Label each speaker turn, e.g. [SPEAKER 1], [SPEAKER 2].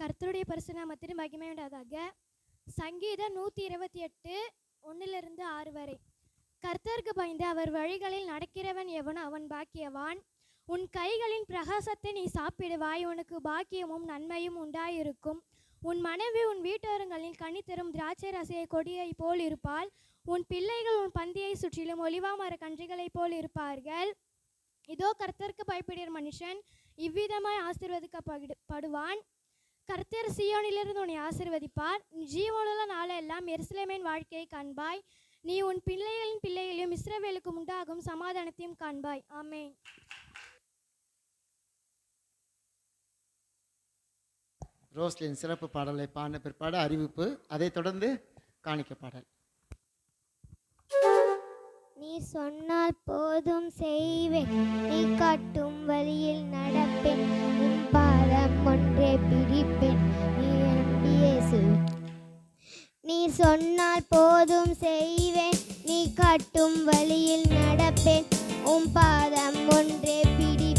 [SPEAKER 1] கர்த்தருடைய பரிசுநாமத்தின் மகிமை உண்டாதாக சங்கீதம் நூற்றி இருபத்தி எட்டு ஒன்றிலிருந்து ஆறு வரை. கர்த்தருக்கு பயந்து அவர் வழிகளில் நடக்கிறவன் எவனோ அவன் பாக்கியவான். உன் கைகளின் பிரகாசத்தை நீ சாப்பிடுவாய். உனக்கு பாக்கியமும் நன்மையும் உண்டாயிருக்கும். உன் மனைவி உன் வீட்டோரங்களில் கனி தரும் திராட்சை ரசையை கொடியை போல் இருப்பாள். உன் பிள்ளைகள் உன் பந்தியை சுற்றிலும் ஒளிவாமர கன்றுகளைப் போல் இருப்பார்கள். இதோ கர்த்தருக்கு பயப்படுகிற மனுஷன் இவ்விதமாய் ஆசீர்வதிக்கப்படுவான். கர்த்தர் சியோனிலிருந்து உன்னை ஆசீர்வதிப்பார். ஜீவனுள்ள நாளெல்லாம் எருசலேமின் வாழ்க்கையை காண்பாய். நீ உன் பிள்ளைகளின் பிள்ளைகளையும் இஸ்ரவேலுக்கு உண்டாகும் சமாதானத்தையும் காண்பாய். ஆமென்.
[SPEAKER 2] ரோஸ்லின் சிறப்பு பாடலை பாடின பிற்பாடு அறிவிப்பு அதைத் தொடர்ந்து காணிக்க பாடல்.
[SPEAKER 3] நீ சொன்னால் போதும் செய்வேன். நீ காட்டும் வழியில் நடப்பேன். சொன்னால் போதும் செய்வேன். நீ காட்டும் வழியில் நடப்பேன். உன் பாதம் ஒன்றே பிடி